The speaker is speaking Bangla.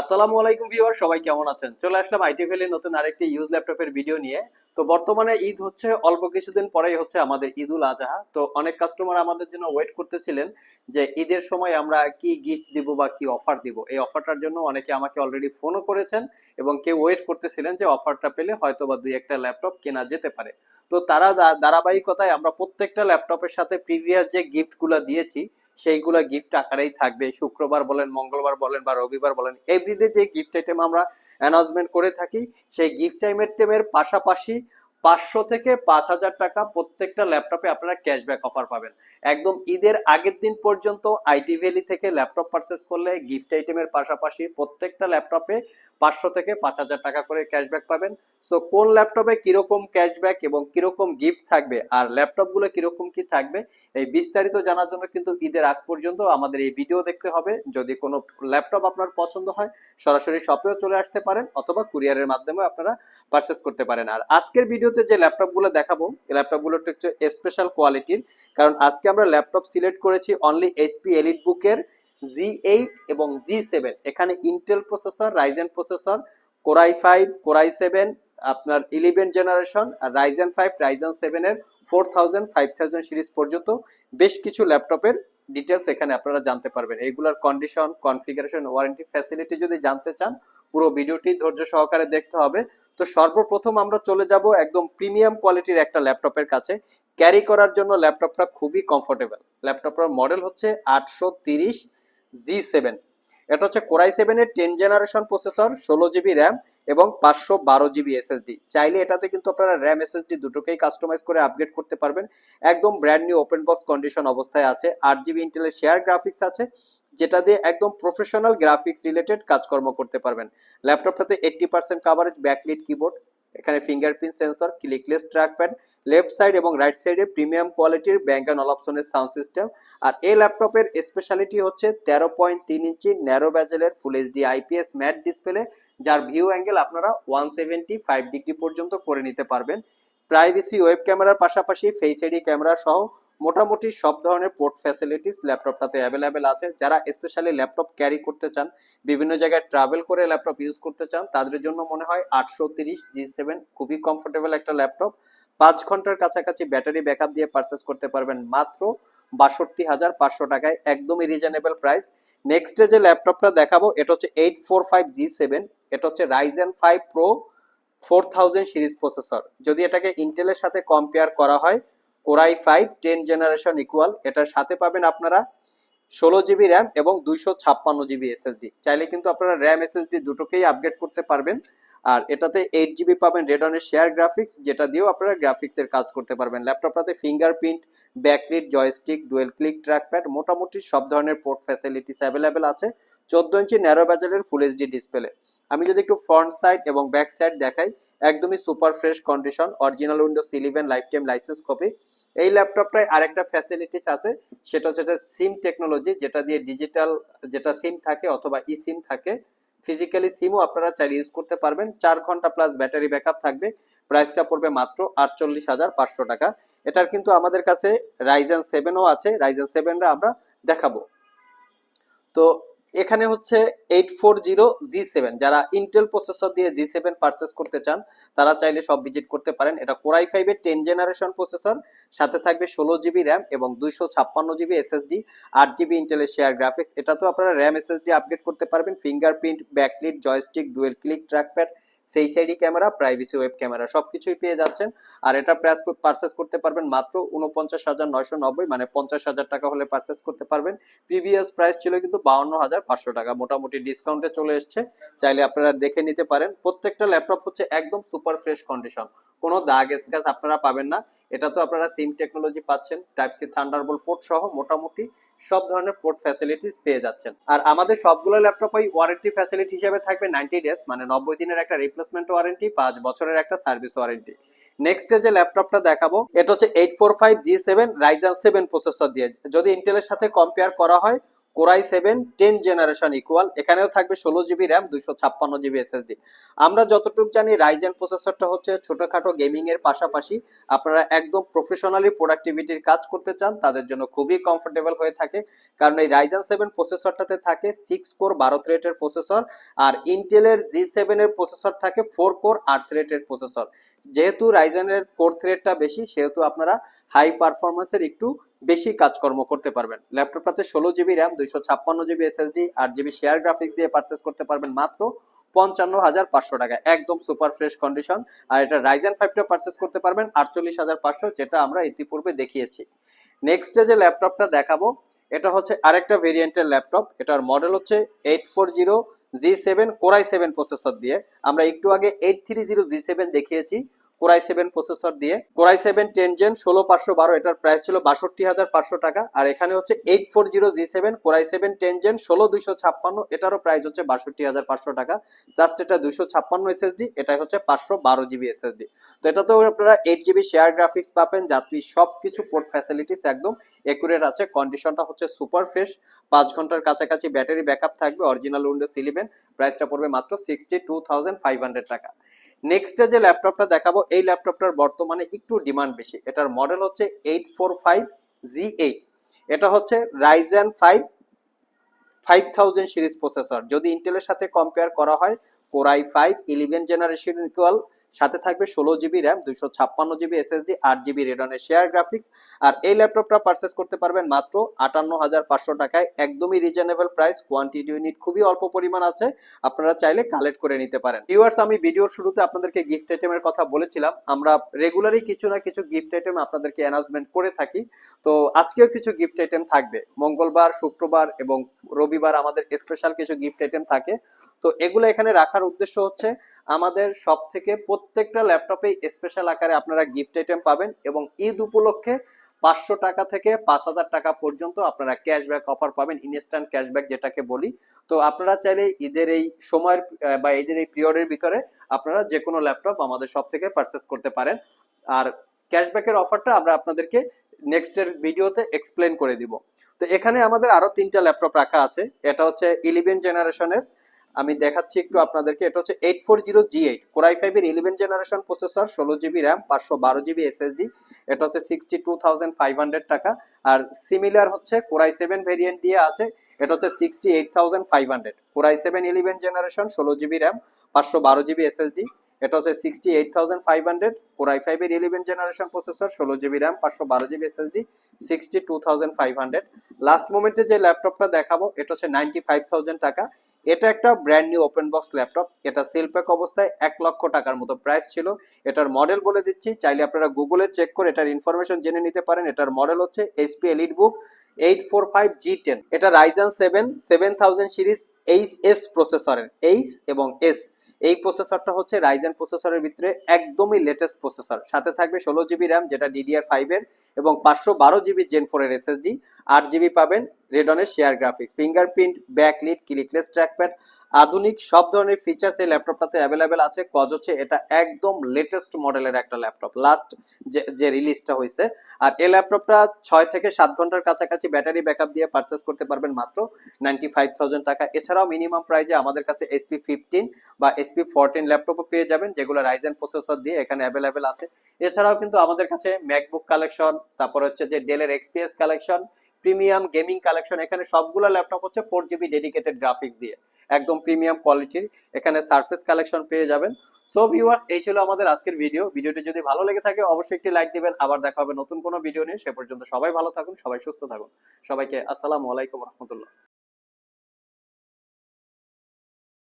আসসালামু আলাইকুম ভিউয়ার, সবাই কেমন আছেন? চলে আসলাম আইটি ভ্যালির নতুন আরেকটি ইউজ ল্যাপটপের ভিডিও নিয়ে। তো বর্তমানে ঈদ হচ্ছে, অল্প কিছুদিন পরেই হচ্ছে আমাদের ঈদুল আজহা। তো অনেক কাস্টমার আমাদের জন্য ওয়েট করতেছিলেন যে ঈদের সময় আমরা কি গিফট দিব বা কি অফার দিব। এই অফারটার জন্য অনেকে আমাকে অলরেডি ফোনও করেছেন এবং কেউ ওয়েট করতেছিলেন যে অফারটা পেলে হয়তো বা দুই একটা ল্যাপটপ কেনা যেতে পারে। তো তারা ধারাবাহিকতায় আমরা প্রত্যেকটা ল্যাপটপের সাথে প্রিভিয়াস যে গিফটগুলো দিয়েছি সেইগুলো গিফট আকারেই থাকবে। শুক্রবার বলেন, মঙ্গলবার বলেন বা রবিবার বলেন এভরিডে যে গিফট আইটেম আমরা অ্যানাউন্সমেন্ট করে থাকি, সেই গিফট আইটেমের পাশাপাশি পাঁচশো থেকে পাঁচ হাজার টাকা প্রত্যেকটা ল্যাপটপে আপনারা ক্যাশব্যাক অফার পাবেন। একদম ঈদের আগের দিন পর্যন্ত আইটি ভ্যালি থেকে ল্যাপটপ পারচেস করলে গিফট আইটেমের পাশাপাশি প্রত্যেকটা ল্যাপটপে পাঁচশো থেকে পাঁচ হাজার টাকা করে ক্যাশব্যাক পাবেন। সো কোন ল্যাপটপে কীরকম ক্যাশব্যাক এবং কীরকম গিফট থাকবে আর ল্যাপটপগুলো কীরকম কি থাকবে, এই বিস্তারিত জানার জন্য কিন্তু ঈদের আগ পর্যন্ত আমাদের এই ভিডিও দেখতে হবে। যদি কোনো ল্যাপটপ আপনার পছন্দ হয়, সরাসরি শপেও চলে আসতে পারেন অথবা কুরিয়ারের মাধ্যমে আপনারা পারচেস করতে পারেন। আর আজকের ভিডিওতে যে ল্যাপটপগুলো দেখাবো, এই ল্যাপটপগুলো হচ্ছে স্পেশাল কোয়ালিটির কারণ আজকে আমরা ল্যাপটপ সিলেক্ট করেছি অনলি এইচপি এলিট বুকের জি এইট এবং জি সেভেন এখানে Intel processor Ryzen processor Core i five Core i seven আপনার ইলেভেন জেনারেশন আর রাইজেন ফাইভ রাইজেন সেভেনের four thousand five thousand series পর্যন্ত বেশ কিছু ল্যাপটপের ডিটেলস এখানে আপনারা জানতে পারবেন। এইগুলোর কন্ডিশন কনফিগারেশন ওয়ারেন্টি ফ্যাসিলিটি যদি জানতে চান, পুরো ভিডিওটি ধৈর্য সহকারে দেখতে হবে। তো সর্বপ্রথম আমরা চলে যাব একদম প্রিমিয়াম কোয়ালিটির একটা ল্যাপটপের কাছে। ক্যারি করার জন্য ল্যাপটপটা খুবই কমফোর্টেবল ল্যাপটপটার মডেল হচ্ছে আটশো তিরিশ জি সেভেন এটা হচ্ছে কোরাই সেভেনের টেন জেনারেশন প্রসেসর ষোলো জিবি র্যাম এবং পাঁচশো বারো জিবি এসএসডি চাইলে এটাতে কিন্তু আপনারা র্যাম এসএসডি দুটোকেই কাস্টমাইজ করে আপগ্রেড করতে পারবেন। একদম brand new open box condition অবস্থায় আছে। আট জিবি ইন্টেলের শেয়ার গ্রাফিক্স আছে, যেটা দিয়ে একদম প্রফেশনাল গ্রাফিক্স রিলেটেড কাজকর্ম করতে পারবেন। ল্যাপটপটাতে eighty percent coverage backlit keyboard এখানে fingerprint sensor clickless trackpad left side এবং রাইট সাইডে প্রিমিয়াম কোয়ালিটির ব্যাঙ্ক অ্যান্ড অপশনের সাউন্ড সিস্টেম আর এই ল্যাপটপের স্পেশালিটি হচ্ছে তেরো পয়েন্ট তিন ইঞ্চি narrow ব্যাজেলের full HD IPS matte display যার ভিউ অ্যাঙ্গেল আপনারা ওয়ান সেভেন্টি ফাইভ ডিগ্রি পর্যন্ত করে নিতে পারবেন। প্রাইভেসি ওয়েব ক্যামেরার পাশাপাশি ফেস আইডি ক্যামেরা সহ মোটামুটি সব ধরনের পোর্ট ফ্যাসিলিটিস ল্যাপটপটাতে অ্যাভেলেবেল আছে। যারা স্পেশালি ল্যাপটপ ক্যারি করতে চান, বিভিন্ন জায়গায় ট্রাভেল করে ল্যাপটপ ইউজ করতে চান, তাদের জন্য মনে হয় আটশো তিরিশ জি সেভেন খুবই কমফোর্টেবল একটা ল্যাপটপ পাঁচ ঘণ্টার কাছাকাছি ব্যাটারি ব্যাকআপ দিয়ে পারচেস করতে পারবেন। মাত্র বাষট্টি হাজার পাঁচশো টাকায় একদমই রিজনেবল প্রাইস নেক্সটে যে ল্যাপটপটা দেখাবো, এটা হচ্ছে eight four five G seven এটা হচ্ছে Ryzen five pro four thousand series processor যদি এটাকে ইন্টেলের সাথে কম্পেয়ার করা হয় Core i five ten generation equal এটার সাথে পাবেন আপনারা ষোলো জিবি র্যাম এবং দুইশো ছাপ্পান্ন জিবি এসএসডি চাইলে কিন্তু আপনারা র্যাম এসএসডি দুটোকেই আপগ্রেড করতে পারবেন। আর এটাতে এইট জিবি পাবেন রেডনের শেয়ার গ্রাফিক্স যেটা দিয়েও আপনারা গ্রাফিক্সের কাজ করতে পারবেন। ল্যাপটপটাতে fingerprint backlit joystick dual click trackpad মোটামুটি সব ধরনের পোর্ট ফ্যাসিলিটিস অ্যাভেলেবেল আছে। চোদ্দ ইঞ্চি ন্যারো ব্যাজেলের ফুল এইচডি ডিসপ্লে আমি যদি একটু ফ্রন্ট সাইড এবং ব্যাক সাইড দেখাই একদমই super fresh condition original Windows eleven lifetime licence copy এই ল্যাপটপটায় আরেকটা ফ্যাসিলিটিস আছে, সেটা হচ্ছে সিম টেকনোলজি যেটা দিয়ে ডিজিটাল যেটা সিম থাকে অথবা ই সিম থাকে ফিজিক্যালি সিমও আপনারা চাইলে ইউজ করতে পারবেন। চার ঘণ্টা প্লাস ব্যাটারি ব্যাকআপ থাকবে প্রাইসটা পড়বে মাত্র আটচল্লিশ হাজার পাঁচশো টাকা। এটার কিন্তু আমাদের কাছে রাইজেন সেভেনও আছে রাইজেন সেভেনরা আমরা দেখাবো। তো এখানে হচ্ছে eight four zero G seven যারা ইন্টেল প্রসেসর দিয়ে জি সেভেন পারচেস করতে চান, তারা চাইলে সব ভিজিট করতে পারেন। এটা কোরাই ফাইভের টেন জেনারেশন প্রসেসর সাথে থাকবে ষোলো জিবি র্যাম এবং দুইশো ছাপ্পান্ন জিবি এসএসডি আট জিবি ইন্টেলের শেয়ার গ্রাফিক্স এটা তো আপনারা র্যাম এসএসডি আপডেট করতে পারবেন fingerprint backlit joystick dual click trackpad face ID camera privacy web camera সবকিছুই পেয়ে যাচ্ছেন। আর এটা প্রাইস পারচেস করতে পারবেন মাত্র উনপঞ্চাশ হাজার নয়শো নব্বই মানে পঞ্চাশ হাজার টাকা হলে পারচেস করতে পারবেন। প্রিভিয়াস প্রাইস ছিল কিন্তু বাউন্ন হাজার পাঁচশো টাকা, মোটামুটি ডিসকাউন্টে চলে এসছে। চাইলে আপনারা দেখে নিতে পারেন। প্রত্যেকটা ল্যাপটপ হচ্ছে একদম সুপার ফ্রেশ কন্ডিশন কোনো দাগ স্ক্যাচ আপনারা পাবেন না। এটা তো আপনারা সিম টেকনোলজি পাচ্ছেন টাইপ সি থান্ডারবোল্ট পোর্ট সহ মোটামুটি সব ধরনের পোর্ট ফ্যাসিলিটিস পেয়ে যাচ্ছেন। আর আমাদের সবগুলো ল্যাপটপ ওই ওয়ারেন্টি ফ্যাসিলিটি হিসেবে থাকবে নাইনটি ডেজ মানে নব্বই দিনের একটা রিপ্লেসমেন্ট ওয়ারেন্টি পাঁচ বছরের একটা সার্ভিস ওয়ারেন্টি নেক্সট যে ল্যাপটপটা দেখাবো, এটা হচ্ছে eight four five G seven Ryzen seven processor দিয়ে। যদি ইন্টেলের সাথে কম্পেয়ার করা হয় Core i seven, ten generation equal, এখানেও থাকবে ষোলো জিবি র্যাম, দুইশো ছাপ্পান্ন জিবি এসএসডি। আমরা যতটুকু জানি রাইজেন প্রসেসরটা হচ্ছে ছোটখাটো গেমিং এর পাশাপাশি আপনারা একদম প্রফেশনালি প্রোডাক্টিভিটির কাজ করতে চান, তাদের জন্য খুবই কমফোর্টেবল হয়ে থাকে। কারণ এই রাইজেন সেভেন প্রসেসরটাতে থাকে সিক্স কোর বারো থ্রেটের প্রসেসর আর ইন্টেলের জি সেভেন এর প্রসেসর থাকে ফোর কোর আট থ্রেটের প্রসেসর যেহেতু রাইজেনের কোর থ্রেটটা বেশি, সেহেতু আপনারা হাই পারফরমেন্সের একটু বেশি কাজকর্ম করতে পারবেন। ল্যাপটপটাতে ষোলো জিবি র্যাম দুইশো ছাপ্পান্ন জিবি এসএসডি আট জিবি শেয়ার গ্রাফিক্স দিয়ে পারচেস করতে পারবেন মাত্র পঞ্চান্ন হাজার পাঁচশো টাকা একদম সুপার ফ্রেশ কন্ডিশন আর এটা রাইজেন ফাইভটা পারচেস করতে পারবেন আটচল্লিশ হাজার পাঁচশো, যেটা আমরা ইতিপূর্বে দেখিয়েছি। নেক্সটে যে ল্যাপটপটা দেখাবো, এটা হচ্ছে আরেকটা ভেরিয়েন্টের ল্যাপটপ। এটার মডেল হচ্ছে eight four zero G seven Core i seven processor দিয়ে। আমরা একটু আগে eight three zero G seven দেখিয়েছি। কোরাই সেভেন প্রসেসর দিয়ে। Core i seven ten gen ষোলো পাঁচশো বারো, এটার প্রাইস ছিল বাষট্টি হাজার পাঁচশো টাকা। আর এখানে হচ্ছে eight four zero G seven Core i seven ten gen ষোলো দুইশো ছাপ্পান্ন, এটারও প্রাইস হচ্ছে বাষট্টি হাজার পাঁচশো টাকা। জাস্ট এটা দুইশো ছাপ্পান্ন এসএসডি এটাই হচ্ছে পাঁচশো বারো জিবি এসএসডি তো এটাতেও আপনারা এইট জিবি শেয়ার গ্রাফিক্স পাবেন, যাত্রী সব কিছু পোর্ট ফ্যাসিলিটিস একদম একুরেট আছে কন্ডিশনটা হচ্ছে সুপার ফ্রেশ পাঁচ ঘণ্টার কাছাকাছি ব্যাটারি ব্যাকআপ থাকবে অরিজিনাল উইন্ডোজ ইলেভেন প্রাইসটা পড়বে মাত্র sixty two thousand five hundred টাকা। নেক্সটে যে ল্যাপটপটা দেখাবো, এই ল্যাপটপটার বর্তমানে একটু ডিমান্ড বেশি। এটার মডেল হচ্ছে eight four five G eight এটা হচ্ছে Ryzen five five thousand series processor যদি ইন্টেলের সাথে কম্পেয়ার করা হয় Core i five eleven generation equal সাথে থাকবে ষোলো জিবি র্যাম দুইশো ছাপ্পান্ন জিবি এসএসডি আট জিবি রেডনের শেয়ার গ্রাফিক্স আর এই ল্যাপটপটা পারচেস করতে পারবেন মাত্র আটান্ন হাজার পাঁচশো টাকায়, একদমই রিজনেবল প্রাইস কোয়ান্টিটি ইউনিট খুবই অল্প পরিমাণ আছে, আপনারা চাইলে কালেক্ট করে নিতে পারেন। ভিউয়ার্স আমি ভিডিওর শুরুতে আপনাদেরকে গিফট আইটেমের কথা বলেছিলাম, আমরা রেগুলারই কিছু না কিছু গিফট আইটেম আপনাদেরকে অ্যানাউন্সমেন্ট করে থাকি, তো আজকেও কিছু গিফট আইটেম থাকবে। মঙ্গলবার, শুক্রবার এবং রবিবার আমাদের স্পেশাল কিছু গিফট আইটেম থাকে, তো এগুলো এখানে রাখার উদ্দেশ্য হচ্ছে আমাদের সব থেকে প্রত্যেকটা ল্যাপটপে স্পেশাল আকারে আপনারা গিফট আইটেম পাবেন এবং ঈদ উপলক্ষে পাঁচশো টাকা থেকে পাঁচ হাজার টাকা পর্যন্ত আপনারা ক্যাশব্যাক অফার পাবেন ইনস্ট্যান্ট ক্যাশব্যাক যেটাকে বলি। তো আপনারা চাইলে ঈদের এই সময়ের বা ঈদের এই পিরিয়ডের ভিতরে আপনারা যে কোনো ল্যাপটপ আমাদের সব থেকে পারচেস করতে পারেন। আর ক্যাশব্যাকের অফারটা আমরা আপনাদেরকে নেক্সটের ভিডিওতে এক্সপ্লেন করে দিব। তো এখানে আমাদের আরও তিনটা ল্যাপটপ রাখা আছে। এটা হচ্ছে ইলেভেন জেনারেশনের আমি দেখাচ্ছি একটু আপনাদেরকে, এটা হচ্ছে eight four zero G eight Core i ফাইভের ইলেভেন জেনারেশন প্রসেসর ষোলো জিবি র্যাম পাঁচশো বারো জিবি এসএসডি এটা হচ্ছে sixty two thousand five hundred টাকা। আর সিমিলার হচ্ছে কোরাই সেভেন ভেরিয়েন্ট দিয়ে আছে, এটা হচ্ছে sixty eight thousand five hundred Core i seven eleven generation ষোলো জিবি র্যাম পাঁচশো বারো জিবি এসএসডি এটা হচ্ছে sixty eight thousand five hundred Core i ফাইভের ইলেভেন জেনারেশন প্রসেসর ষোলো জিবি র্যাম পাঁচশো বারো GB SSD sixty two thousand five hundred last মোমেন্টে যে ল্যাপটপটা দেখাবো, এটা হচ্ছে নাইনটি ফাইভ থাউজেন্ড টাকা। এটা একটা brand new open box laptop এটা সেল প্যাক অবস্থায় এক লক্ষ টাকার মতো প্রাইস ছিল। এটার মডেল বলে দিচ্ছি। চাইলে আপনারা গুগলে চেক করে এটার ইনফরমেশন জেনে নিতে পারেন। এটার মডেল হচ্ছে HP Elite Book eight four five G ten এটা Ryzen seven seven thousand series H S প্রসেসরের এইচ এবং এস এই প্রসেসরটা হচ্ছে রাইজেন প্রসেসরের ভিতরে একদমই লেটেস্ট প্রসেসর সাথে থাকবে ষোলো জিবি র্যাম যেটা ডিডিআর ফাইভের এবং পাঁচশো বারো জিবি জেন ফোরের এসএসডি আট জিবি পাবেন রেডনের share graphics fingerprint backlit clickless trackpad আধুনিক সব ধরনের ফিচার্স এই ল্যাপটপটাতে অ্যাভেলেবেল আছে। কজ হচ্ছে এটা একদম লেটেস্ট মডেলের একটা ল্যাপটপ লাস্ট যে যে রিলিজটা হয়েছে। আর এই ল্যাপটপটা ছয় থেকে সাত ঘণ্টার কাছাকাছি ব্যাটারি ব্যাকআপ দিয়ে পারচেস করতে পারবেন মাত্র নাইনটি ফাইভ থাউজেন্ড টাকা। এছাড়াও মিনিমাম প্রাইজে আমাদের কাছে এসপি ফিফটিন বা এসপি ফোরটিন ল্যাপটপও পেয়ে যাবেন, যেগুলো রাইজেন প্রসেসর দিয়ে এখানে অ্যাভেলেবেল আছে। এছাড়াও কিন্তু আমাদের কাছে ম্যাকবুক কালেকশন তারপর হচ্ছে যে ডেলের XPS collection premium gaming collection এখানে সবগুলো ল্যাপটপ হচ্ছে ফোর জিবি ডেডিকেটেড গ্রাফিক্স দিয়ে। একদম প্রিমিয়াম কোয়ালিটির এখানে সার্ফেস কালেকশন পেয়ে যাবেন। সো ভিউয়ার্স এই ছিল আমাদের আজকের ভিডিও ভিডিওটি যদি ভালো লেগে থাকে, অবশ্যই একটি লাইক দিবেন। আবার দেখা হবে নতুন কোনো ভিডিও নিয়ে। সে পর্যন্ত সবাই ভালো থাকুন, সবাই সুস্থ থাকুন। সবাইকে আসসালামু আলাইকুম রহমতুল্লাহ।